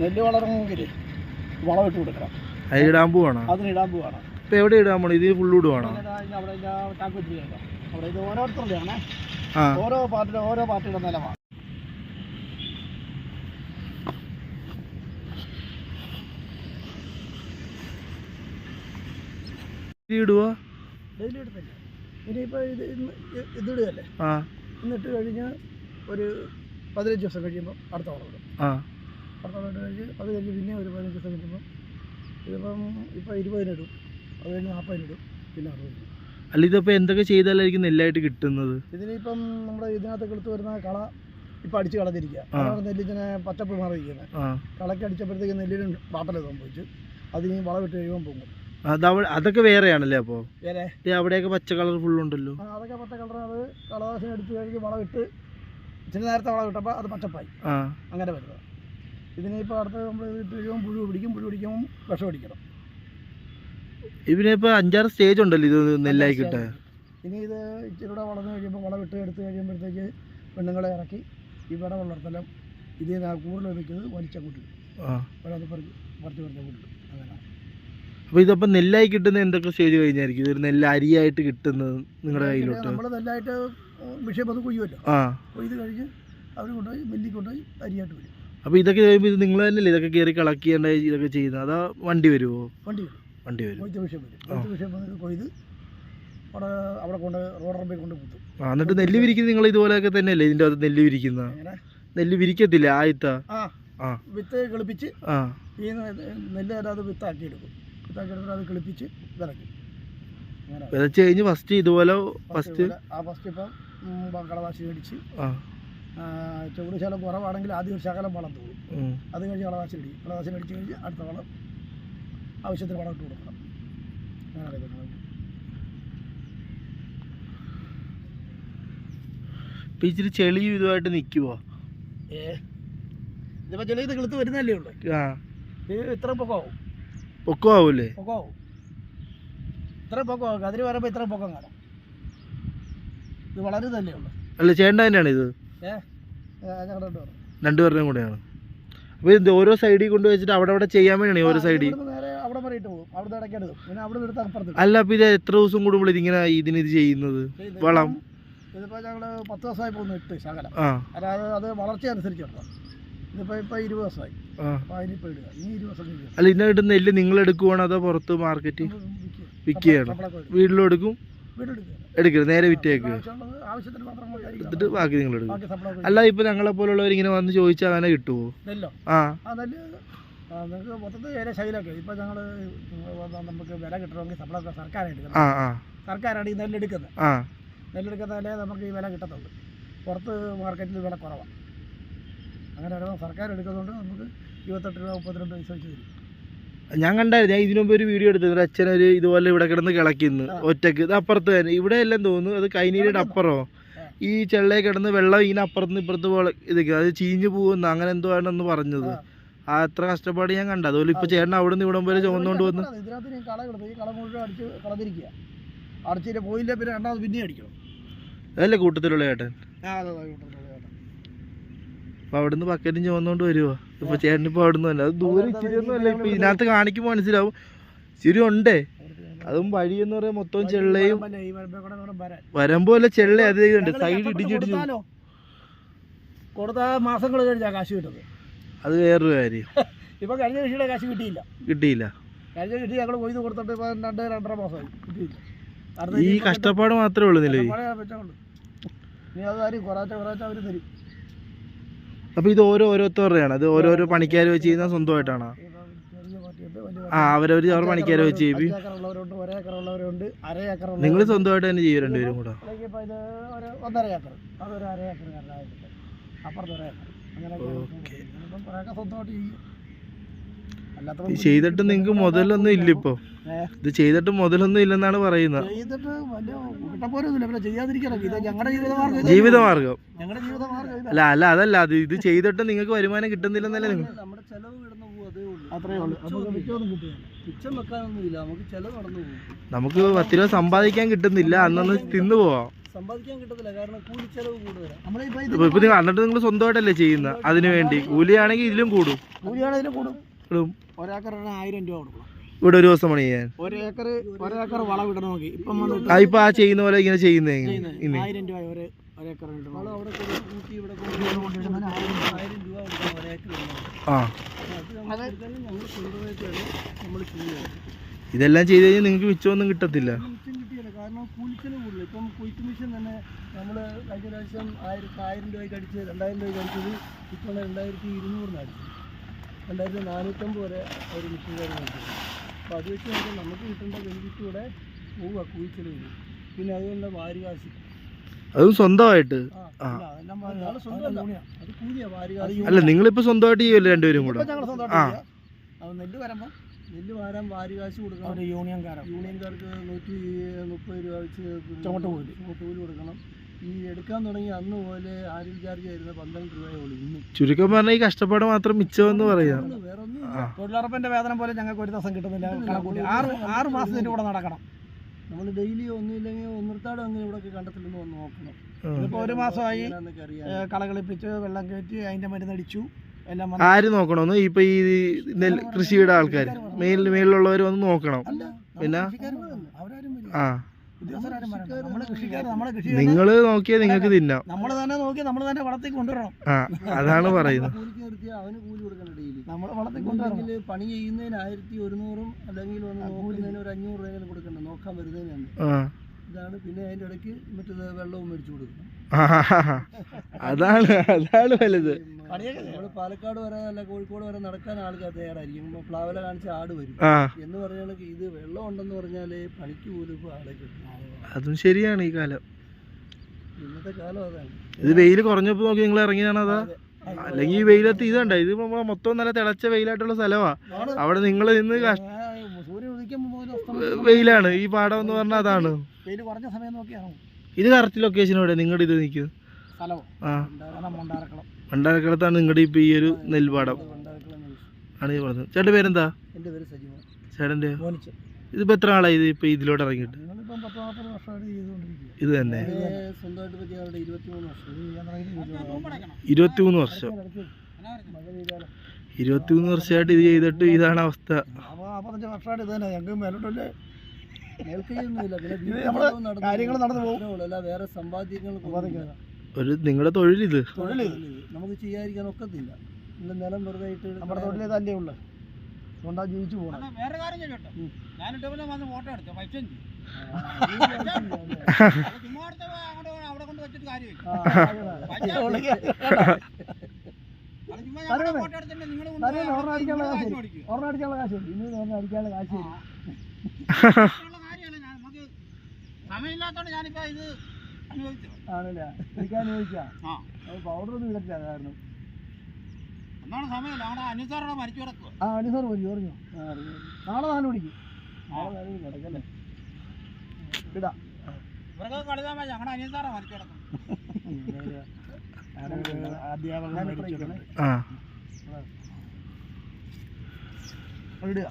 നെല്ല് വളരണമെങ്കിൽ വളമിട്ട് കൊടുക്കണം. അതിലിടാൻ പോവാണോ? അതിന് ഇടാൻ പോവാണ്. ഇപ്പൊ എവിടെ ഇടാൻ പോണോ? ഇത് ഫുള്ള് ഇടുവാണോ? അവിടെ ടാങ്ക് അവിടെ ഇത് ഓരോരുത്തരുടെയാണ് ആ. ഓരോ പാർട്ടിയുടെ ഓരോ പാർട്ടിയുടെ നിലമാണ് ഇടുവാ? ഡെയിലി ഇനിയിപ്പോൾ ഇത് ഇതിടുകയല്ലേ എന്നിട്ട് കഴിഞ്ഞ് ഒരു പതിനഞ്ച് ദിവസം കഴിയുമ്പോൾ അടുത്ത വളം ഇടും ആ. അടുത്ത കഴിച്ച് അത് കഴിഞ്ഞ് പിന്നെ ഒരു പതിനഞ്ച് ദിവസം കഴിയുമ്പോൾ ഇതിപ്പം ഇപ്പോൾ ഇരുപതിനിടും അത് കഴിഞ്ഞ് നാൽപ്പതിനിടും പിന്നെ അറുപതിനിടും അല്ല ഇതിപ്പോൾ എന്തൊക്കെ ചെയ്താലായിരിക്കും നെല്ലായിട്ട് കിട്ടുന്നത്? ഇതിനിപ്പം നമ്മുടെ ഇതിനകത്ത് എടുത്ത് വരുന്ന കള ഇപ്പം അടിച്ച് കളഞ്ഞിരിക്കുക. അതാണ് നെല്ലിങ്ങനെ പച്ചപ്പ് മാറിയിരിക്കുന്നത് കളയ്ക്ക് അടിച്ചപ്പോഴത്തേക്ക് നെല്ലിന് വാട്ടൽ സംഭവിച്ചു. അതിന് വളമിട്ട് കഴിയുമ്പോൾ അത് അവ- അതൊക്കെ വേറെയാണല്ലേ അപ്പോ വേറെ. ഇത് അവിടെയൊക്കെ പച്ച കളർ ഫുൾ ഉണ്ടല്ലോ അതൊക്കെ പച്ച കളർ അത് കളവാസിന് എടുത്ത് കഴിഞ്ഞ് വളമിട്ട് ഇച്ചിരി നേരത്തെ വളം ഇട്ടപ്പോൾ അത് പച്ചപ്പായി. അങ്ങനെ വരുന്നത്. ഇതിനിപ്പോൾ അടുത്ത് നമ്മൾ ഇട്ട് കഴിയുമ്പോൾ പുഴു പിടിക്കും പുഴു പിടിക്കുമ്പോൾ വിഷം അടിക്കണം. ഇവരിപ്പോൾ അഞ്ചാറ് സ്റ്റേജ് ഉണ്ടല്ലോ ഇത് നെല്ലായിക്കിട്ട്. ഇനി ഇത് ഇച്ചിരി കൂടെ വളർന്നു കഴിയുമ്പോൾ വളമിട്ട് എടുത്ത് കഴിയുമ്പോഴത്തേക്ക് പെണ്ണുങ്ങളെ ഇറക്കി ഇവിടെ വളർത്തലും. ഇതിൽ നിന്ന് കൂടുതൽ ലഭിക്കുന്നത് വലിച്ച കൂട്ടി അത് പറിച്ച് പറിച്ച് പറിച്ച് അങ്ങനെ. അപ്പോൾ ഇതപ്പം നെല്ലായി കിട്ടുന്ന എന്തൊക്കെ സ്റ്റേജ് കഴിഞ്ഞായിരിക്കും? ഇതൊരു നെല്ല് അരിയായിട്ട് കിട്ടുന്നത് നിങ്ങളുടെ കയ്യിലോട്ട്? നമ്മൾ നെല്ലായിട്ട് വിഷയം അത് കൊയ്യുമല്ലോ. ആ. കൊയ്ത് കഴിഞ്ഞ് അവർ കൊണ്ടുപോയി മില്ലിൽ കൊണ്ടുപോയി അരിയായിട്ട് വരും. അപ്പൊ ഇതൊക്കെ ഇത് നിങ്ങൾ തന്നെയല്ലേ ഇതൊക്കെ കയറി കളക്ട് ചെയ്യേണ്ട ഇതൊക്കെ ചെയ്യുന്നത്? അതാ വണ്ടി വരുമോ വണ്ടി വരും. വണ്ടി വരും. കൊയ്ത്ത് വിഷയം വരും. കൊയ്ത്ത് വിഷയം വന്നിട്ട് കൊയ്ത് അവിടെ അവിടെ കൊണ്ട് റോഡ് റബ്ബിൽ കൊണ്ട് കുത്തും. ആ എന്നിട്ട് നെല്ല് വിരിക്കുന്നത് നിങ്ങൾ ഇതുപോലെയൊക്കെ തന്നെയല്ലേ ഇതിന്റെ അകത്ത് നെല്ല് വിരിക്കുന്ന? അങ്ങനെ നെല്ല് വിരിക്കത്തില്ല ആയിത്ത ആ. ആ. വിത്ത് കിളിപ്പിച്ച് ആ. ഈ നെല്ല് അതിനകത്ത് വിത്താക്കി എടുക്കും. വിത്താക്കി എടുത്തിട്ട് അത് കിളിപ്പിച്ച് വിതയ്ക്കും വിതച്ച് കഴിഞ്ഞ് ഫസ്റ്റ് ഇതുപോലെ ഫസ്റ്റ് ആ ഫസ്റ്റ് ഇപ്പം മേടിച്ച് ആ ആ, ചുവട് ശകലം കുറവാണെങ്കിൽ ആദ്യം ഒരു ശകലം വളം തോന്നും. അത് കഴിഞ്ഞ് കളവാശി മേടിക്കും കളവാശി അടിച്ചു കഴിഞ്ഞ് അടുത്ത വളം ആവശ്യത്തിന് വളം ഇട്ട് കൊടുക്കണം. അങ്ങനെ കൊടുക്കണം. ഇപ്പൊ ഇച്ചിരി ചെളിയും ഇതുമായിട്ട് നിൽക്കുവോ ഏ? ഇതിപ്പോൾ ചെളി ഇത് കിളുത്ത് വരുന്നല്ലേ ഉള്ളൂ. ആ. ഇത് ഇത്ര പൊക്കമാവും. പൊക്കമാവൂലേ? പൊക്കമാവും. ഇത്ര പൊക്കമാവും. അതിന് വരുമ്പോൾ ഇത്ര പൊക്കം കാണാം. ഇത് വളരുന്നല്ലേ ഉള്ളൂ. അല്ല ചേട്ടൻ തന്നെയാണ് ഇത് രണ്ടുപേരുടെയും കൂടെയാണ്. അപ്പോൾ ഇത് ഓരോ സൈഡിൽ കൊണ്ട് വെച്ചിട്ട് അവിടെ അവിടെ ചെയ്യാൻ വേണ്ടിയാണ് ഓരോ സൈഡിൽ അല്ല അപ്പൊ ഇത് എത്ര ദിവസം കൂടുമ്പോൾ ഇതിങ്ങനെ ഇതിന് ഇത് ചെയ്യുന്നത്? വളം? ഇതിപ്പോൾ ഞങ്ങൾ പത്ത് ദിവസമായി പോകുന്നു ഇട്ട് ശകലം. അതായത് അത് വളർച്ച അനുസരിച്ചുണ്ടോ. ഇതിപ്പോൾ ഇപ്പോൾ ഇരുപത് ദിവസമായി. അതിനിപ്പോൾ ഇടുക. ഇനി ഇരുപത് ദിവസം കഴിയും അല്ല ഇതിനായിട്ട് നെല്ല് നിങ്ങൾ എടുക്കുവാണോ അതോ പുറത്ത് മാർക്കറ്റ് വിൽക്കുകയാണോ. വീട്ടിലും എടുക്കും? എടുക്കരുത് നേരെ വിറ്റേക്ക്. എടുത്തിട്ട് ബാക്കി നിങ്ങൾ എടുക്കും. അല്ല ഇപ്പൊ ഞങ്ങളെ പോലുള്ളവർ ഇങ്ങനെ വന്ന് ചോദിച്ചാൽ അങ്ങനെ കിട്ടുമോ ആ. നിങ്ങൾക്ക് മൊത്തത്തിൽ ഏറെ ശൈലൊക്കെ ഇപ്പം ഞങ്ങൾ നമുക്ക് വില കിട്ടണമെങ്കിൽ സപ്ലൈ ആ സർക്കാരാണ് ഈ നെല്ലെടുക്കുന്നത്. നെല്ലെടുക്കുന്നതല്ലേ നമുക്ക് ഈ വില കിട്ടത്തുള്ളൂ. പുറത്ത് മാർക്കറ്റിൽ വില കുറവാണ് അങ്ങനെ സർക്കാർ എടുക്കുന്നതുകൊണ്ട് നമുക്ക് ഇരുപത്തെട്ട് രൂപ മുപ്പത്തിരണ്ട് പൈസ വെച്ച് തരും. ഞാൻ കണ്ടായിരുന്നു ഞാൻ ഇതിനു മുമ്പ് ഒരു വീഡിയോ എടുത്തു. ഒരു അച്ഛനൊരു ഇതുപോലെ ഇവിടെ കിടന്ന് കിളക്കുന്നു. ഒറ്റയ്ക്ക്. ഇത് അപ്പുറത്ത് തന്നെ. ഇവിടെ എല്ലാം തോന്നുന്നു. അത് കൈനീരിയുടെ അപ്പുറമോ? ഈ ചെള്ളയെ കിടന്ന് വെള്ളം ഇങ്ങനെ അപ്പുറത്ത് ഇപ്പുറത്ത് പോലെ ഇതൊക്കെ അത് ചീഞ്ഞു പോകുന്നു. അങ്ങനെ എന്തോ ആണെന്ന് പറഞ്ഞത്. ആ. അത്ര കഷ്ടപ്പാട് ഞാൻ കണ്ടു. അതുപോലെ ഇപ്പൊ ചേട്ടൻ അവിടെ നിന്ന് ഇവിടം വരെ ചുമന്നുകൊണ്ട് വന്ന് അടിച്ചിട്ട് പോയില്ല പിന്നെ രണ്ടാമത് പിന്നെ അടിക്കണം. അതല്ലേ കൂട്ടത്തിലുള്ള ചേട്ടൻ ആ അതെ അതെ കേട്ടോ, അതെ, അതെ. അപ്പൊ അവിടുന്ന് ബക്കറ്റും ചുമന്നുകൊണ്ട് വരുവോ? ഇപ്പൊ ചേട്ടൻ ഇപ്പൊ അവിടുന്ന് തന്നെ അത് ദൂരെ ഇച്ചിരി ഒന്നും അല്ല ഇപ്പൊ ഇതിനകത്ത് കാണിക്കുമ്പോൾ മനസ്സിലാവും. ഇച്ചിരി ഉണ്ടേ. അതും വഴി എന്ന് പറയാൻ മൊത്തം ചെള്ളയും വരമ്പേ അല്ല ചെള്ള അത് സൈഡ് ഇടിച്ചിടിച്ചു കൊടുത്താലോ? മാസങ്ങൾ കഴിഞ്ഞാ കാശ് കിട്ടുന്നത് അത് വേറൊരു കാര്യം. ഇപ്പൊ കഴിഞ്ഞ കൃഷിയുടെ കാശ് കിട്ടിയില്ല. കിട്ടിയില്ല. കഴിഞ്ഞ കൃഷി ഞങ്ങൾ കൊയ്ത് കൊടുത്തിട്ട് ഇപ്പൊ രണ്ട് രണ്ടര മാസമായി. കിട്ടിയില്ല. ഈ കഷ്ടപ്പാട് മാത്രമേ ഉള്ളൂ നിലവിൽ. നീ അത് തരും. അപ്പൊ ഇത് ഓരോ ഓരോരുത്തരുടെയാണ്. അത് ഓരോരോ പണിക്കാർ വെച്ച് ചെയ്യുന്ന സ്വന്തമായിട്ടാണോ? ആ അവരവര് അവർ പണിക്കാർ വെച്ച് ചെയ്യും. നിങ്ങൾ സ്വന്തമായിട്ട് തന്നെ ചെയ്യും രണ്ടുപേരും കൂടെ. ഇത് ചെയ്തിട്ട് നിങ്ങൾക്ക് മുതലൊന്നും ഇല്ല ഇപ്പൊ ഏ? ഇത് ചെയ്തിട്ട് മുതലൊന്നും ഇല്ലെന്നാണ് പറയുന്നത്. ചെയ്തിട്ട് വലിയ കിട്ടപ്പോരൊന്നുമില്ല പിന്നെ ഇത് ഞങ്ങളുടെ ജീവിതമാർഗം ഇതല്ലേ. ജീവിതമാർഗം. ഞങ്ങളുടെ ജീവിതമാർഗം ഇതല്ലേ. അല്ല അല്ല അതല്ല. അത് ഇത് ചെയ്തിട്ട് നിങ്ങൾക്ക് വരുമാനം കിട്ടുന്നില്ലെന്നല്ലേ നിങ്ങൾ നമ്മുടെ ചെലവ് കിടന്നു പോകും അതേ ഉള്ളൂ. അത്രേ ഉള്ളൂ. നമുക്ക് പത്ത് രൂപ സമ്പാദിക്കാൻ കിട്ടുന്നില്ല. അന്നൊന്ന് തിന്നു പോവാം. സമ്പാദിക്കാൻ കിട്ടത്തില്ല. കാരണം കൂലിച്ചെലവ് കൂടുതലാണ് നമ്മളിപ്പോ ഇപ്പൊ ഇപ്പൊ നിങ്ങൾ എന്നിട്ട് നിങ്ങൾ സ്വന്തമായിട്ടല്ലേ ചെയ്യുന്ന അതിനു വേണ്ടി. കൂലിയാണെങ്കിൽ ഇതിലും കൂടും. കൂലിയാണെങ്കിലും കൂടും. കൂടും. ഒരേക്കറിന് ആയിരം രൂപ കൊടുക്കണം. ഇവിടെ ഒരു ദിവസം പണി ചെയ്യാൻ ഒരു ഏക്കർ വളം ഇടണമെങ്കിൽ ഇപ്പം വന്ന് ആ ഇപ്പൊ ആ ചെയ്യുന്ന പോലെ ഇങ്ങനെ ചെയ്യുന്നേ ഇനി ആയിരം രൂപ ഒരു ഒരേക്കർ ആ. ഇതെല്ലാം ചെയ്ത് കഴിഞ്ഞാൽ നിങ്ങൾക്ക് മിച്ചമൊന്നും കിട്ടത്തില്ല. കാരണം കൂടുതൽ ഇപ്പം കൊയ്ത്ത് മെഷീൻ തന്നെ നമ്മൾ കഴിഞ്ഞ പ്രാവശ്യം ആയിരത്തി ആയിരം രൂപയ്ക്ക് അടിച്ച് രണ്ടായിരം രൂപയ്ക്ക് അടിച്ചത് ഇപ്പോൾ രണ്ടായിരത്തി ഇരുന്നൂറിന് അടിച്ചു. രണ്ടായിരത്തി നാനൂറ്റമ്പത് വരെ ഒരു മിഷൻ കൊടുക്കുന്നത് അപ്പോൾ അത് വെച്ച് നോക്കുമ്പോൾ നമുക്ക് കിട്ടേണ്ട ബെനിഫിറ്റ് ഇവിടെ പോവുക വരും പിന്നെ അതുകൊണ്ട് വാരികാശി. അത് സ്വന്തമായിട്ട്? അല്ല നിങ്ങളിപ്പോ സ്വന്തമായിട്ട് ചെയ്യുമല്ലോ രണ്ടുപേരും കൂടെ. നെല്ല് വരുമ്പോൾ നെല്ല് വാരാൻ വാരികാശ് കൊടുക്കണം. യൂണിയൻകാർക്ക് നൂറ്റി മുപ്പത് രൂപ വെച്ച് ചുമട്ട് കൂലി. ചുമട്ട് കൂലി കൊടുക്കണം. ഈ എടുക്കാൻ തുടങ്ങി അന്ന് പോലെ ആരിൽ ചാർജ് പന്ത്രണ്ട് രൂപയേ ഉള്ളൂ ഇന്നും. ചുരുക്കം പറഞ്ഞാൽ ഈ കഷ്ടപ്പാട് മാത്രം മിച്ചമെന്ന് പറയാം. തൊഴിലുറപ്പിന്റെ വേതനം പോലെ ഞങ്ങൾക്ക് ഒരു ദിവസം കിട്ടുന്നില്ല. കണക്കൂട്ടി ആറ് ആറ് മാസത്തിന്റെ കൂടെ നടക്കണം. നമ്മൾ ഡെയിലി ഒന്നുമില്ലെങ്കിൽ ഒന്നിർത്താടും അങ്ങനെ ഇവിടെ കണ്ടത്തില്ലെന്ന് ഒന്ന് നോക്കണം. ആ. ഒരു മാസമായി കളകളിപ്പിച്ച് വെള്ളം കയറ്റി അതിന്റെ മരുന്നടിച്ചു. എല്ലാം വന്ന് ആര് നോക്കണമെന്ന് ഇപ്പൊ ഈ നെൽ കൃഷിയുടെ ആൾക്കാർ മേലിൽ മേലിലുള്ളവർ വന്ന് നോക്കണം. പിന്നെ? ആ. നിങ്ങൾ നോക്കിയാൽ നിങ്ങൾക്ക് തിന്നാം. നമ്മൾ തന്നെ നോക്കി നമ്മൾ തന്നെ വളർത്തി കൊണ്ടുവരണം ആ അതാണ് പറയുന്നത്. കൂലിക്ക് നിർത്തിയാൽ അവന് കൂലി കൊടുക്കണം ഡെയിലി നമ്മൾ വളർത്തി കൊണ്ടുവരണം അല്ലെങ്കിൽ പണി ചെയ്യുന്നതിന് ആയിരത്തി ഒരുന്നൂറും അല്ലെങ്കിൽ വന്ന് നോക്കുന്നതിന് ഒരു അഞ്ഞൂറ് രൂപയെങ്കിലും കൊടുക്കണം നോക്കാൻ വരുന്നതിന് തന്നെ. ആ. ഇതാണ് പിന്നെ അതിന്റെ ഇടയ്ക്ക് മറ്റേത് വെള്ളവും മേടിച്ചു കൊടുക്കണം. അതാണ് അതാണ് വലുത്. നമ്മൾ പാലക്കാട് വരെ അല്ല കോഴിക്കോട് വരെ നടക്കാൻ ആൾക്കാർ തയ്യാറായിരിക്കും. ഇപ്പോൾ പ്ലാവല കാണിച്ച ആട് വരും. എന്ന് പറഞ്ഞാൽ ഇത് വെള്ളം ഉണ്ടെന്ന് പറഞ്ഞാൽ പണിക്ക് പോലും ഇപ്പൊ ആളെ കിട്ടും അതും ശരിയാണ് ഈ കാലം. ഇന്നത്തെ കാലം അതാണ്. ഇത് വെയിൽ കുറഞ്ഞപ്പോ നോക്കി നിങ്ങൾ ഇറങ്ങിയാണോ അതാ? അല്ലെങ്കിൽ ഈ വെയിലത്ത് ഇതുണ്ട ഇത് നമ്മളെ മൊത്തം നല്ല തിളച്ച വെയിലായിട്ടുള്ള സ്ഥലമാ. അവിടെ നിങ്ങൾ നിന്ന് വെയിലാണ്. ഈ പാടം എന്ന് പറഞ്ഞ അതാണ്. ഇത് കറക്റ്റ് ലൊക്കേഷൻ എവിടെ നിങ്ങളുടെ ഇത് നിൽക്കും ആ. മണ്ടാരക്കടത്താണ് നിങ്ങളുടെ ഇപ്പൊ ഈ ഒരു നെൽപാടം ആണ് ഈ പറഞ്ഞത്. ചേട്ടന്റെ പേരെന്താ? എന്റെ പേര് സജിമ ചേട്ടന്റെ? ഇതിപ്പോൾ ഇതിപ്പോ എത്ര ആളായി ഇത് ഇപ്പൊ ഇതിലോട്ട് ഇറങ്ങിയിട്ട്? ഇത് തന്നെ. ഇരുപത്തിമൂന്ന് വർഷം. ഇരുപത്തിമൂന്ന് വർഷമായിട്ട് ഇത് ചെയ്തിട്ട് ഇതാണ് അവസ്ഥ. അപ്പോൾ നാൽപ്പത്തഞ്ച് വർഷമായിട്ട് ഇത് തന്നെ. ഞങ്ങൾക്ക് മേലോട്ടല്ലേ കാര്യങ്ങൾ നടന്നു പോകും. അല്ല വേറെ സമ്പാദ്യങ്ങൾ. ഒരു നിങ്ങളുടെ തൊഴിലിത് തൊഴിലിത്. നമുക്ക് ചെയ്യാതിരിക്കാൻ ഒക്കത്തില്ല ഇല്ല നിലം വെറുതെ ഇട്ട് നമ്മുടെ തൊഴിലേ തന്നെ ഉള്ളു അതുകൊണ്ടാ ജീവിച്ചു പോകണം വേറെ കാര്യം ചോദിച്ചോട്ടെ ഞാനിട്ട് പിന്നെ വന്ന് ഫോട്ടോ എടുത്തു പൈസ അവിടെ കൊണ്ട് വെച്ചിട്ട് കാര്യമില്ല അടിക്കാനുള്ള കാശ് സമയമില്ലാത്തോണ്ട് ഞാനിപ്പോ ഇത് ആണല്ലേ? എനിക്ക് പൗഡർ ഒന്നും ഇടത്തില്ല കാരണം ഒന്നാണ് സമയമല്ല അവിടെ അനുസാറോടെ മരിച്ചു കിടക്കുക ആ അടി സാർ വരും പറഞ്ഞു നാളെ നാല് മണിക്ക്. നാളെ നാല് മണിക്ക് കിടക്കല്ലേ ഇടാം. ഇവർക്ക് കളിതാൻ പറ്റും ഞങ്ങളുടെ അനുസാറാ മരിച്ചു കിടക്കും അധ്യാപകൻ ആ. ഇടുക